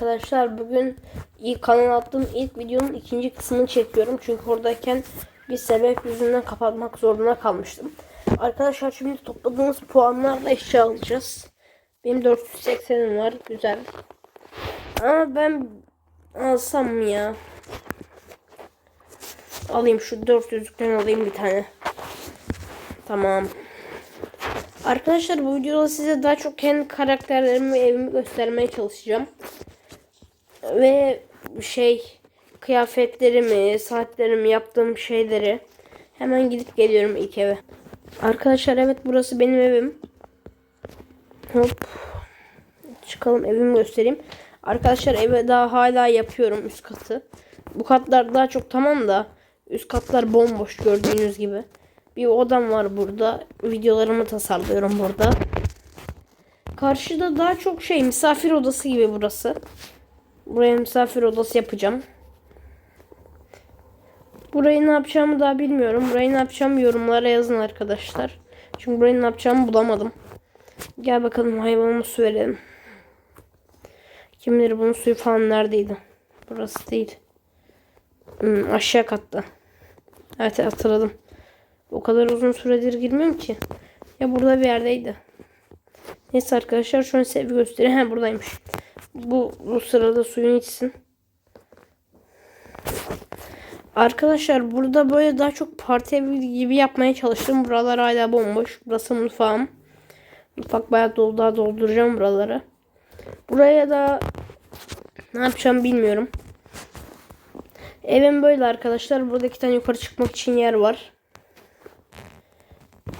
Arkadaşlar bugün ilk kanal attığım ilk videonun ikinci kısmını çekiyorum. Çünkü oradayken bir sebep yüzünden kapatmak zorunda kalmıştım. Arkadaşlar şimdi topladığımız puanlarla eşya alacağız. Benim 480'im var. Güzel. Ama ben alsam ya? Alayım şu 400'lükten alayım bir tane. Tamam. Arkadaşlar bu videoda size daha çok kendi karakterlerimi evimi göstermeye çalışacağım. Ve şey kıyafetlerimi, saatlerimi, yaptığım şeyleri hemen gidip geliyorum ilk eve. Arkadaşlar evet burası benim evim. Hop. Çıkalım evimi göstereyim. Arkadaşlar eve daha hala yapıyorum üst katı. Bu katlar daha çok tamam da üst katlar bomboş gördüğünüz gibi. Bir odam var burada. Videolarımı tasarlıyorum burada. Karşıda daha çok şey misafir odası gibi burası. Buraya misafir odası yapacağım. Burayı ne yapacağımı daha bilmiyorum. Burayı ne yapacağım yorumlara yazın arkadaşlar. Çünkü burayı ne yapacağımı bulamadım. Gel bakalım hayvanıma su verelim. Kim bilir bunun suyu falan neredeydi? Burası değil. Hmm, aşağı katta. Evet hatırladım. O kadar uzun süredir girmiyorum ki. Ya burada bir yerdeydi. Neyse arkadaşlar şu an size bir göstereyim. Ha buradaymış. Bu, bu sırada suyunu içsin. Arkadaşlar burada böyle daha çok parti evi gibi yapmaya çalıştım. Buralar hala bomboş. Burası mutfağım. Mutfak bayağı dolu daha dolduracağım buraları. Buraya da ne yapacağım bilmiyorum. Evim böyle arkadaşlar. Burada tane yukarı çıkmak için yer var.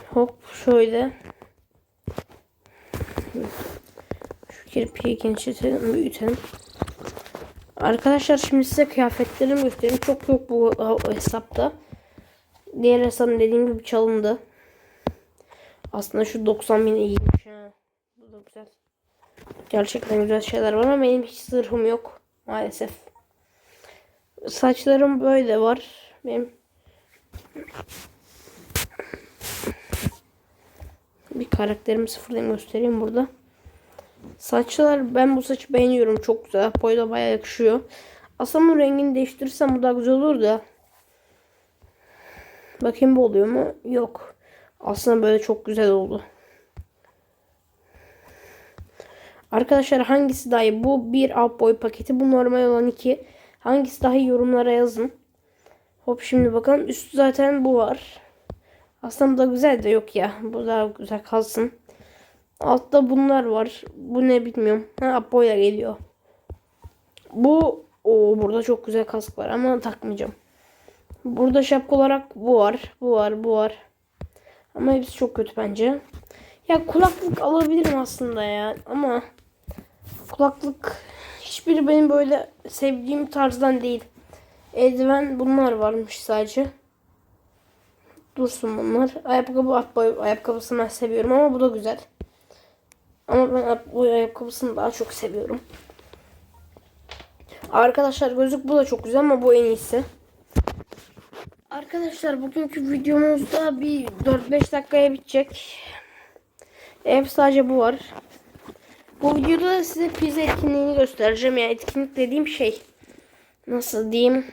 Hop şöyle. Kirpiği genişletelim, büyütelim. Arkadaşlar şimdi size kıyafetlerimi göstereyim. Çok yok bu hesapta. Diğer hesabım dediğim gibi çalındı. Aslında şu 90 bin iyiymiş ha. Bu da güzel. Gerçekten güzel şeyler var ama benim hiç zırhım yok. Maalesef. Saçlarım böyle var. Benim bir karakterimi sıfırlayayım göstereyim burada. Saçlar ben bu saçı beğeniyorum. Çok güzel. Boyla bayağı yakışıyor. Aslında rengini değiştirirsem bu da güzel olur da. Bakayım bu oluyor mu? Yok. Aslında böyle çok güzel oldu. Arkadaşlar hangisi daha iyi? Bu bir alt boy paketi. Bu normal olan iki. Hangisi daha iyi yorumlara yazın. Hop şimdi bakalım. Üstü zaten bu var. Aslında bu da güzel de yok ya. Bu daha güzel kalsın. Altta bunlar var. Bu ne bilmiyorum. Ha Apo'ya geliyor. Bu o burada çok güzel kask var ama takmayacağım. Burada şapka olarak bu var. Bu var. Bu var. Ama hepsi çok kötü bence. Ya kulaklık alabilirim aslında ya. Ama kulaklık hiçbiri benim böyle sevdiğim tarzdan değil. Eldiven bunlar varmış sadece. Dursun bunlar. Ayakkabı ayakkabısını ben seviyorum ama bu da güzel. Ama ben boy ayakkabısını daha çok seviyorum. Arkadaşlar gözlük bu da çok güzel ama bu en iyisi. Arkadaşlar bugünkü videomuzda bir 4-5 dakikaya bitecek. Ev sadece bu var. Bu videoda da size pizza etkinliğini göstereceğim. Yani etkinlik dediğim şey nasıl diyeyim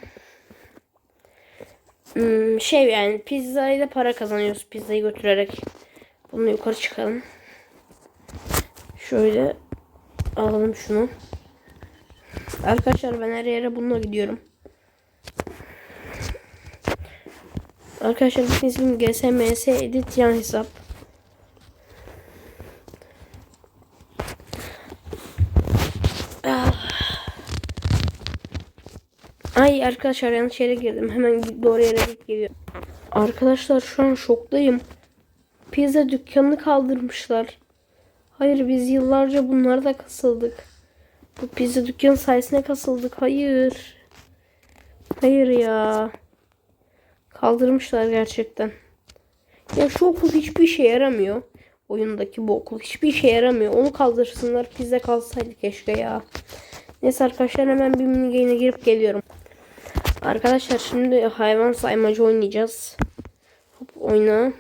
Hmm, şey yani pizzayla para kazanıyoruz pizzayı götürerek. Bunu yukarı çıkalım. Şöyle alalım şunu. Arkadaşlar ben her yere bununla gidiyorum. Arkadaşlar bizim ismim GSMS Edit yan hesap. Ah. Ay arkadaşlar yanlış yere girdim. Hemen doğru yere geliyorum. Arkadaşlar şu an şoktayım. Pizza dükkanını kaldırmışlar. Hayır biz yıllarca bunlara kasıldık. Bu pizza dükkanı sayesinde kasıldık. Hayır. Hayır ya. Kaldırmışlar gerçekten. Ya şu okul hiçbir işe yaramıyor. Oyundaki bu okul hiçbir işe yaramıyor. Onu kaldırsınlar. Pizza kalsaydı keşke ya. Neyse arkadaşlar hemen bir mini game'e girip geliyorum. Arkadaşlar şimdi hayvan saymacı oynayacağız. Hop oyna.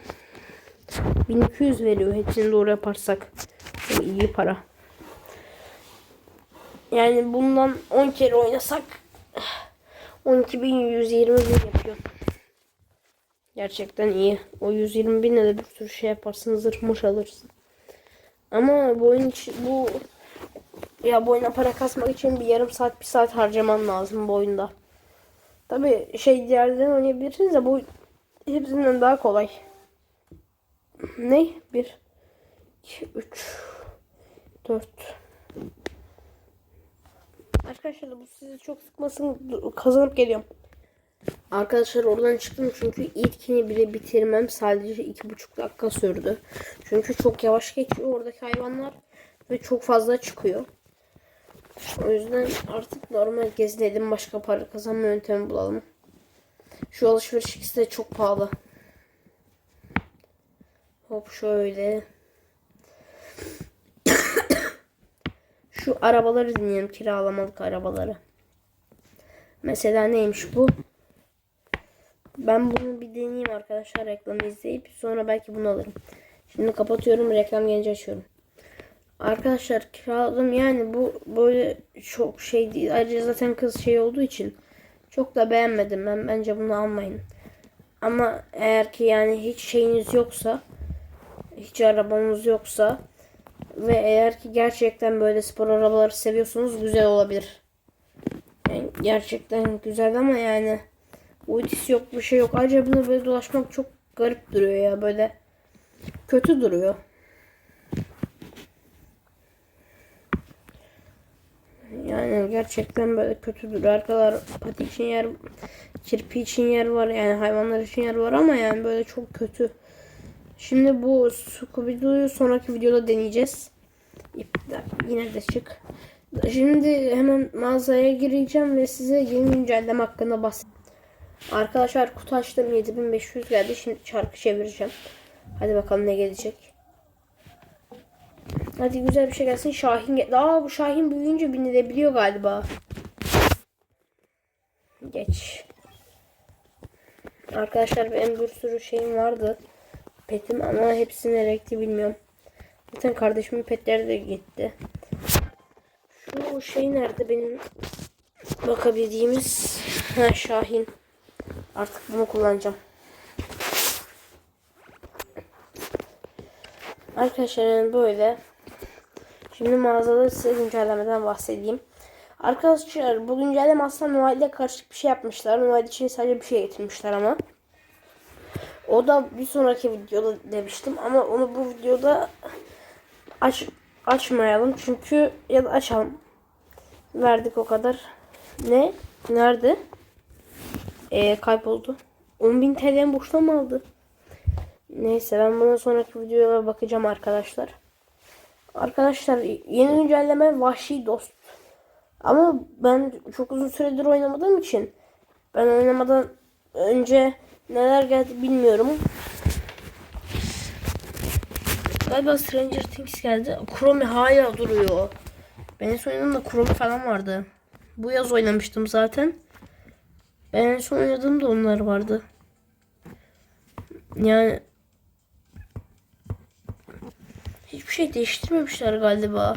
1200 veriyor hepsini doğru yaparsak. İyi para. Yani bundan 10 kere oynasak 12.120 yapıyor. Gerçekten iyi. O 120 binle de bir sürü şey yaparsın. Zırhmış alırsın. Ama bu oyun için bu ya bu oyuna para kasmak için bir yarım saat bir saat harcaman lazım bu oyunda. Tabi şey diğerlerden oynayabilirsiniz de bu hepsinden daha kolay. Ne? 1 2 3 4 Arkadaşlar bu sizi çok sıkmasın kazanıp geliyorum. Arkadaşlar oradan çıktım çünkü ilkini bile bitirmem sadece iki buçuk dakika sürdü. Çünkü çok yavaş geçiyor oradaki hayvanlar ve çok fazla çıkıyor. O yüzden artık normal gezinelim başka para kazanma yöntemi bulalım. Şu alışveriş ikisi de çok pahalı. Hop şöyle. Şu arabaları dinleyelim kiralamalık arabaları. Mesela neymiş bu? Ben bunu bir deneyeyim arkadaşlar reklamı izleyip sonra belki bunu alırım. Şimdi kapatıyorum reklam gelince açıyorum. Arkadaşlar kiraladım yani bu böyle çok şey değil. Ayrıca zaten kız şey olduğu için çok da beğenmedim ben. Bence bunu almayın. Ama eğer ki yani hiç şeyiniz yoksa hiç arabanız yoksa ve eğer ki gerçekten böyle spor arabaları seviyorsanız güzel olabilir. Yani gerçekten güzel ama yani Ultisi yok bir şey yok. Ayrıca bunu böyle dolaşmak çok garip duruyor ya böyle. Kötü duruyor. Yani gerçekten böyle kötü duruyor. Arkalar pati için yer, kirpi için yer var. Yani hayvanlar için yer var ama yani böyle çok kötü. Şimdi bu Scooby-Doo'yu sonraki videoda deneyeceğiz. Yine de çık. Şimdi hemen mağazaya gireceğim ve size yeni güncelleme hakkında bahsedeceğim. Arkadaşlar kutu açtım 7500 geldi. Şimdi çarkı çevireceğim. Hadi bakalım ne gelecek. Hadi güzel bir şey gelsin. Şahin gel. Aa bu Şahin büyüyünce binilebiliyor galiba. Geç. Arkadaşlar benim bir sürü şeyim vardı. Petim ama hepsi nereye bilmiyorum. Zaten kardeşimin petleri de gitti. Şu şey nerede benim bakabildiğimiz ha, Şahin. Artık bunu kullanacağım. Arkadaşlar böyle. Şimdi mağazada size güncellemeden bahsedeyim. Arkadaşlar bu güncelleme aslında Noel'de karışık bir şey yapmışlar. Noel için sadece bir şey getirmişler ama. O da bir sonraki videoda demiştim ama onu bu videoda aç açmayalım çünkü ya da açalım. Verdik o kadar. Ne? Nerede? Ee, kayboldu. 10.000 TL'm boşuna mı aldı? Neyse ben buna sonraki videoya bakacağım arkadaşlar. Arkadaşlar yeni güncelleme Vahşi Dost. Ama ben çok uzun süredir oynamadığım için ben oynamadan önce neler geldi bilmiyorum. Galiba Stranger Things geldi. Chrome hala duruyor. Ben en son oynadığımda Chrome falan vardı. Bu yaz oynamıştım zaten. Ben en son oynadığımda onlar vardı. Yani hiçbir şey değiştirmemişler galiba.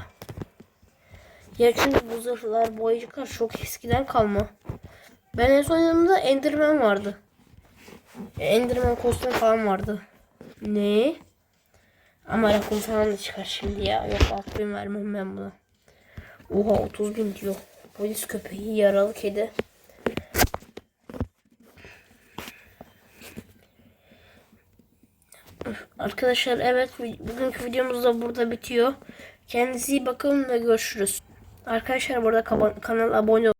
Ya çünkü bu zırhlar, boyacıklar çok eskiden kalma. Ben en son oynadığımda Enderman vardı. Enderman kostüm falan vardı. Ne? Ama rakun falan da çıkar şimdi ya. Yok alt bin vermem ben buna. Oha 30 bin diyor. Polis köpeği, yaralı kedi. Arkadaşlar evet bugünkü videomuz da burada bitiyor. Kendinize iyi bakın ve görüşürüz. Arkadaşlar burada kanala abone olun.